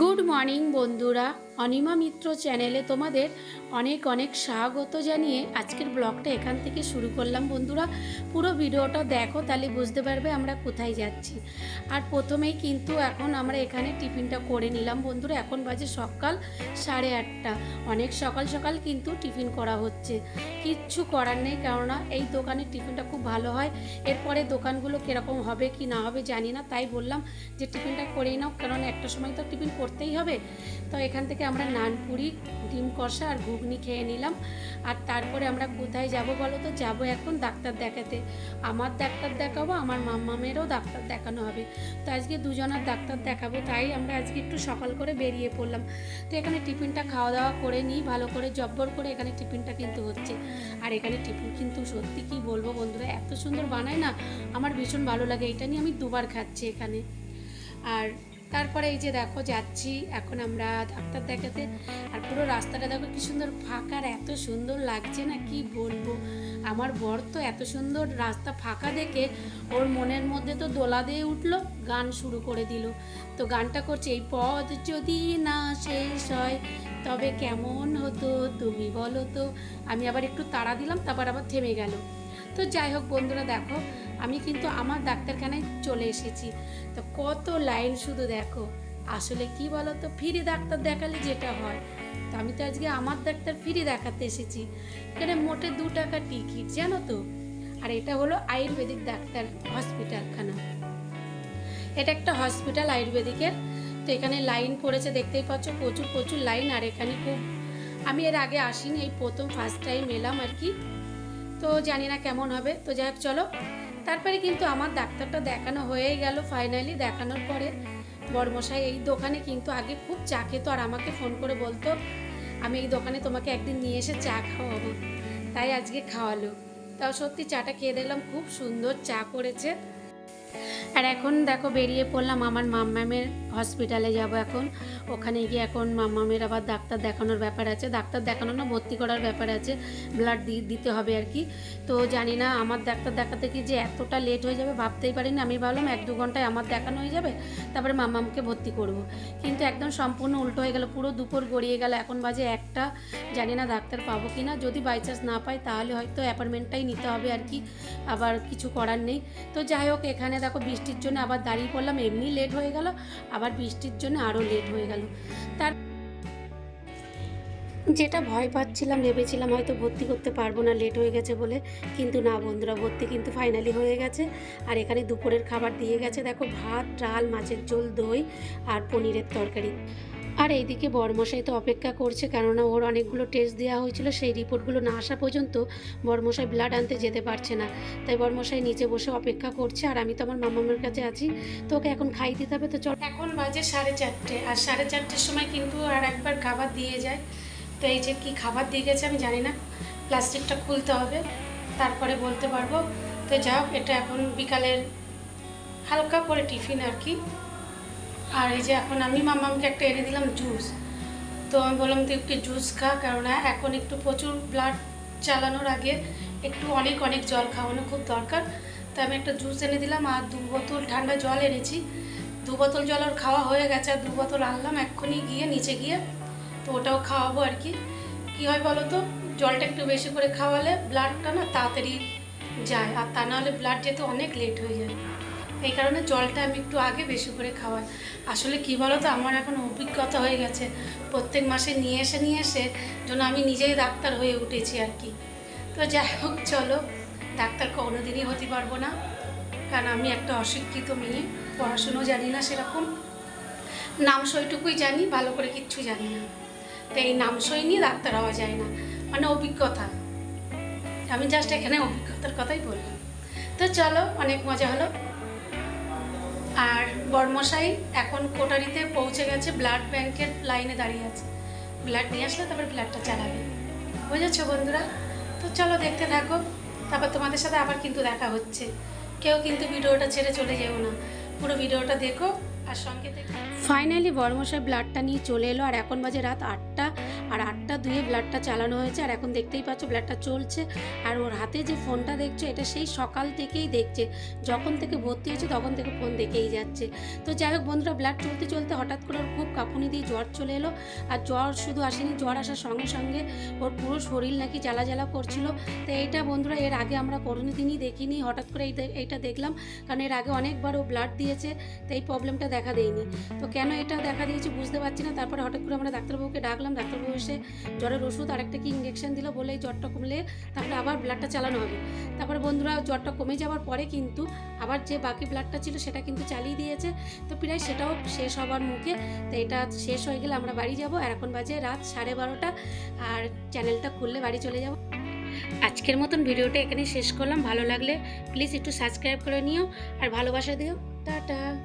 Good morning বন্ধুরা অনিমা মিত্র চ্যানেলে তোমাদের অনেক অনেক স্বাগত জানিয়ে আজকের ব্লগটা এখান থেকে শুরু করলাম। বন্ধুরা, পুরো ভিডিওটা দেখো, তাহলে বুঝতে পারবে আমরা কোথায় যাচ্ছি। আর প্রথমেই কিন্তু এখন আমরা এখানে টিফিনটা করে নিলাম। বন্ধুরা, এখন বাজে সকাল সাড়ে আটটা। অনেক সকাল সকাল কিন্তু টিফিন করা হচ্ছে। কিচ্ছু করার নেই, কেননা এই দোকানের টিফিনটা খুব ভালো হয়। এরপরে দোকানগুলো কীরকম হবে কি না হবে জানি না, তাই বললাম যে টিফিনটা করেই নাও, কারণ একটা সময় তো টিফিন করতেই হবে। তো এখান থেকে আমরা নানপুরি ডিম কষা আর ঘুগনি খেয়ে নিলাম। আর তারপরে আমরা কোথায় যাব বলো তো? যাব এখন ডাক্তার দেখাতে। আমার ডাক্তার দেখাবো, আমার মাম্মামেরও ডাক্তার দেখানো হবে। তো আজকে দুজনের ডাক্তার দেখাবো, তাই আমরা আজকে একটু সকাল করে বেরিয়ে পড়লাম। তো এখানে টিফিনটা খাওয়া দাওয়া করে নিই, ভালো করে জব্বর করে এখানে টিফিনটা কিন্তু হচ্ছে। আর এখানে টিফিন কিন্তু সত্যি কি বলব বন্ধুরা, এত সুন্দর বানায় না, আমার ভীষণ ভালো লাগে। এটা নিয়ে আমি দুবার খাচ্ছি এখানে। আর তারপরে এই যে দেখো যাচ্ছি, এখন আমরা ডাক্তার দেখাতে। আর পুরো রাস্তাটা দেখো কি সুন্দর ফাঁকা আর এত সুন্দর লাগছে না, কি বলব? আমার বর তো এত সুন্দর রাস্তা ফাঁকা দেখে ওর মনের মধ্যে তো দোলা দিয়ে উঠল, গান শুরু করে দিল। তো গানটা করছে, এই পথ যদি না শেষ হয়, তবে কেমন হতো তুমি বলো তো? আমি আবার একটু তাড়া দিলাম, তারপর আবার থেমে গেল। তো যাই হোক বন্ধুরা, দেখো আমি কিন্তু আমার ডাক্তারখানায় চলে এসেছি। তো কত লাইন শুধু দেখো। আসলে কি বলো তো ফ্রি ডাক্তার দেখালে যেটা হয়। তো আমি তো আজকে আমার ডাক্তার ফ্রি দেখাতে এসেছি। এখানে মোটে দু টাকা টিকিট, জানো তো? আর এটা হলো আয়ুর্বেদিক ডাক্তার হসপিটালখানা। এটা একটা হসপিটাল আয়ুর্বেদিকের। তো এখানে লাইন পড়েছে, দেখতেই পাচ্ছ প্রচুর প্রচুর লাইন, আর এখানে খুব আমি এর আগে আসিনি, এই প্রথম ফার্স্ট টাইম এলাম আর কি। তো জানি না কেমন হবে। তো যাই হোক, চলো। তারপরে কিন্তু আমার ডাক্তারটা দেখানো হয়ে গেল ফাইনালি দেখানোর পরে। বড়মশাই, এই দোকানে কিন্তু আগে খুব চা খেত আর আমাকে ফোন করে বলতো, আমি এই দোকানে তোমাকে একদিন নিয়ে এসে চা খাওয়াবো। তাই আজকে খাওয়ালো। তাও সত্যি চাটা খেয়ে দেখলাম খুব সুন্দর চা করেছে। আর এখন দেখো বেরিয়ে পড়লাম আমার মাম্মামের হসপিটালে যাব এখন। ওখানে গিয়ে এখন মাম্মামের আবার ডাক্তার দেখানোর ব্যাপার আছে। ডাক্তার দেখানো না, ভর্তি করার ব্যাপার আছে। ব্লাড দিতে হবে আর কি। তো জানি না আমার ডাক্তার দেখাতে কি যে এতটা লেট হয়ে যাবে ভাবতেই পারিনি। আমি ভাবলাম এক দু ঘন্টায় আমার দেখানো হয়ে যাবে, তারপরে মাম্মামকে ভর্তি করব। কিন্তু একদম সম্পূর্ণ উল্টো হয়ে গেল, পুরো দুপুর গড়িয়ে গেল। এখন বাজে একটা। জানি না ডাক্তার পাবো কি না যদি বাই চান্স না পাই, তাহলে হয়তো অ্যাপয়েন্টমেন্টটাই নিতে হবে আর কি। আবার কিছু করার নেই। তো যাই হোক, এখানে দেখো বৃষ্টির জন্য আবার দাঁড়িয়ে পড়লাম। এমনি লেট হয়ে গেল। আবার বৃষ্টির জন্য আরও লেট হয়ে গেল। তার যেটা ভয় পাচ্ছিলাম, ভেবেছিলাম হয়তো ভর্তি করতে পারব না লেট হয়ে গেছে বলে। কিন্তু না বন্ধুরা, ভর্তি কিন্তু ফাইনালি হয়ে গেছে। আর এখানে দুপুরের খাবার দিয়ে গেছে। দেখো ভাত, ডাল, মাছের ঝোল, দই আর পনিরের তরকারি। আর এইদিকে বরমশাই তো অপেক্ষা করছে, কেননা ওর অনেকগুলো টেস্ট দেওয়া হয়েছিল, সেই রিপোর্টগুলো না আসা পর্যন্ত বরমশাই ব্লাড আনতে যেতে পারছে না। তাই বরমশাই নিচে বসে অপেক্ষা করছে, আর আমি তো আমার মামামের কাছে আছি, তো ওকে এখন খাই দিতে হবে, তো চল। এখন বাজে সাড়ে চারটে, আর সাড়ে চারটের সময় কিন্তু আর একবার খাবার দিয়ে যায়। তো এই যে কি খাবার দিয়ে গেছে আমি জানি না প্লাস্টিকটা খুলতে হবে, তারপরে বলতে পারব। তো যাও, এটা এখন বিকালের হালকা করে টিফিন আর কি। আর এই যে এখন আমি মামামকে একটা এনে দিলাম জুস তো আমি বললাম, তুই একটু জুস খা, কেননা এখন একটু প্রচুর ব্লাড চালানোর আগে একটু অনেক অনেক জল খাওয়ানো খুব দরকার। তো আমি একটা জুস এনে দিলাম আর দু বোতল ঠান্ডা জল এনেছি। দু বোতল জল ওর খাওয়া হয়ে গেছে, আর দু বোতল আনলাম এক্ষুনি গিয়ে নিচে গিয়ে। তো ওটাও খাওয়াবো আর কি। কী হয় বলো তো, জলটা একটু বেশি করে খাওয়ালে ব্লাডটা না তাড়াতাড়ি যায়, আর তা নাহলে ব্লাড যেতে অনেক লেট হয়ে যায়। এই কারণে জলটা আমি একটু আগে বেশি করে খাওয়াই। আসলে কী বলো তো আমার এখন অভিজ্ঞতা হয়ে গেছে। প্রত্যেক মাসে নিয়ে এসে নিয়ে এসে জন্য আমি নিজেই ডাক্তার হয়ে উঠেছি আর কি। তো যাই হোক, চলো। ডাক্তার কোনোদিনই হতে পারব না। কারণ আমি একটা অশিক্ষিত মেয়ে, পড়াশুনো জানি না সেরকম। নাম সইটুকুই জানি, ভালো করে কিচ্ছু জানি না। তো এই নাম সই নিয়ে ডাক্তার হওয়া যায় না। মানে অভিজ্ঞতা। আমি জাস্ট এখানে অভিজ্ঞতার কথাই বললাম। তো চলো, অনেক মজা হলো। আর বর্মশাই এখন কোটারিতে পৌঁছে গেছে ব্লাড ব্যাংকের লাইনে দাঁড়িয়ে আছে। ব্লাড নিয়ে আসলে তারপর ব্লাডটা চালাবে। বুঝেছ বন্ধুরা? তো চলো দেখতে থাকো। তারপর তোমাদের সাথে আবার কিন্তু দেখা হচ্ছে। কেউ কিন্তু ভিডিওটা ছেড়ে চলে যেও না। পুরো ভিডিওটা দেখো আর সঙ্গে ফাইনালি বর্মশাই ব্লাডটা নিয়ে চলে এলো আর এখন বাজে রাত আটটা। হাতটা ধুয়ে ব্লাডটা চালানো হয়েছে, আর এখন দেখতেই পাচ্ছ ব্লাডটা চলছে। আর ওর হাতে যে ফোনটা দেখছ, এটা সেই সকাল থেকেই দেখছে। যখন থেকে ভর্তি হয়েছে, তখন থেকে ফোন দেখেই যাচ্ছে। তো যাই হোক বন্ধুরা, ব্লাড চলতে চলতে হঠাৎ করে ওর খুব কাঁপুনি দিয়ে জ্বর চলে এলো। আর জ্বর শুধু আসেনি, জ্বর আসার সঙ্গে সঙ্গে ওর পুরো শরীর নাকি জ্বালা জ্বালা করছিল। তো এইটা বন্ধুরা, এর আগে আমরা কোনো দিনই দেখিনি। হঠাৎ করে এই এইটা দেখলাম, কারণ এর আগে অনেকবার ও ব্লাড দিয়েছে, তো এই প্রবলেমটা দেখা দেয়নি। তো কেন এটা দেখা দিয়েছে বুঝতে পারছি না। তারপরে হঠাৎ করে আমরা ডাক্তারবাবুকে ডাকলাম, ডাক্তারবাবু এসে জ্বরের ওষুধ আর একটা কি ইঞ্জেকশন দিল বলে এই জ্বরটা কমলে তারপরে আবার ব্লাডটা চালানো হবে। তারপরে বন্ধুরা জ্বরটা কমে যাওয়ার পরে কিন্তু আবার যে বাকি ব্লাডটা ছিল সেটা কিন্তু চালিয়ে দিয়েছে। তো প্রায় সেটাও শেষ হবার মুখে। তো এটা শেষ হয়ে গেলে আমরা বাড়ি যাব। আর এখন বাজে রাত সাড়ে বারোটা। আর চ্যানেলটা খুললে বাড়ি চলে যাব। আজকের মতন ভিডিওটা এখানে শেষ করলাম। ভালো লাগলে প্লিজ একটু সাবস্ক্রাইব করে নিও। আর ভালোবাসা দিও। টাটা।